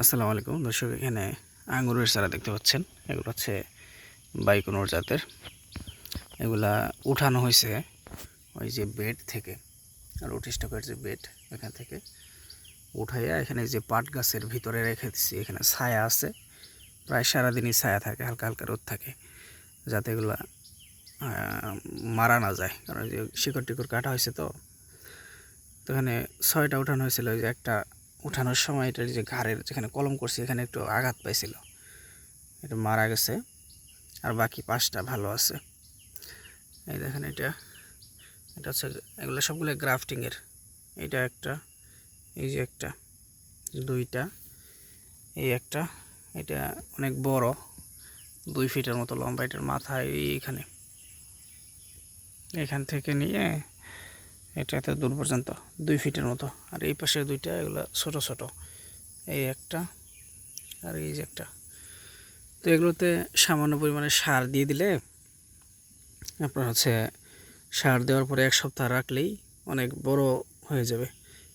আসসালামু আলাইকুম। দর্শক, এখানে আঙুরের চারা দেখতে পাচ্ছেন। এগুলো হচ্ছে বাইকোনোর জাতের। এগুলা উঠানো হয়েছে ওই যে বেড থেকে, আর স্টকের যে বেড এখান থেকে। উঠাইয়া এখানে যে পাট গাছের ভিতরে রেখে দিচ্ছি এখানে ছায়া আছে। প্রায় সারাদিনই ছায়া থাকে, হালকা হালকা রোদ থাকে, যাতে এগুলা মারা না যায়। কারণ যে শিকড় টিকড় কাটা হয়েছে তো। তো এখানে ছয়টা উঠানো হয়েছিল, ওই যে একটা উঠানোর সময় এটার যে ঘাড়ের যেখানে কলম করছি, এখানে একটু আঘাত পাইছিল। এটা মারা গেছে। আর বাকি পাঁচটা ভালো আছে। এই দেখেন এটা। এটা হচ্ছে এগুলো সবগুলো গ্রাফটিংয়ের। এটা একটা, এই যে একটা, দুইটা, এই একটা। এটা অনেক বড়, দুই ফিটের মতো লম্বা। এটার মাথা এইখানে এখান থেকে নিয়ে এটা এত দূর পর্যন্ত, দুই ফিটের মতো। আর এই পাশে দুইটা, এগুলো ছোট ছোট। এই একটা আর এই যে একটা। তো এগুলোতে সামান্য পরিমাণে সার দিয়ে দিলে আপনার হচ্ছে সার দেওয়ার পরে এক সপ্তাহ রাখলেই অনেক বড় হয়ে যাবে,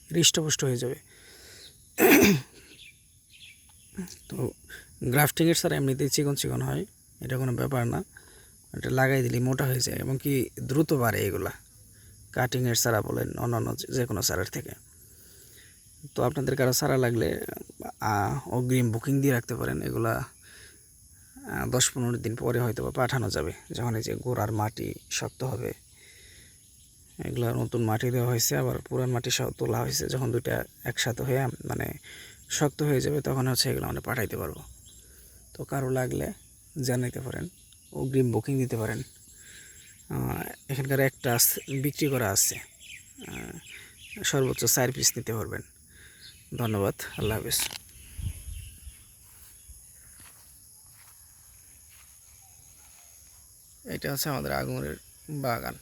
হৃষ্টপুষ্ট হয়ে যাবে। তো গ্রাফটিংয়ের সার এমনিতেই চিকন চিকন হয়, এটা কোনো ব্যাপার না। এটা লাগাই দিলে মোটা হয়ে যায় এবং কি দ্রুত বাড়ে এগুলা। কাটিংয়ের সারা বলেন, অন্যান্য যে- কোনো চারার থেকে। তো আপনাদের কারও চারা লাগলে অগ্রিম বুকিং দিয়ে রাখতে পারেন। এগুলা দশ পনেরো দিন পরে হয়তো বা পাঠানো যাবে। যখন এই যে গোড়ার মাটি শক্ত হবে, এগুলা নতুন মাটি দেওয়া হয়েছে, আবার পুরান মাটি সহ তোলা হয়েছে। যখন দুইটা একসাথে হয়ে মানে শক্ত হয়ে যাবে, তখন হচ্ছে এগুলো আমরা পাঠাইতে পারব। তো কারও লাগলে জানাইতে পারেন, অগ্রিম বুকিং দিতে পারেন। এখানকার একটা বিক্রি করা আছে। সর্বোচ্চ চার পিস নিতে পারবেন। ধন্যবাদ, আল্লাহ হাফিজ। এটা হচ্ছে আমাদের আগুনের বাগান।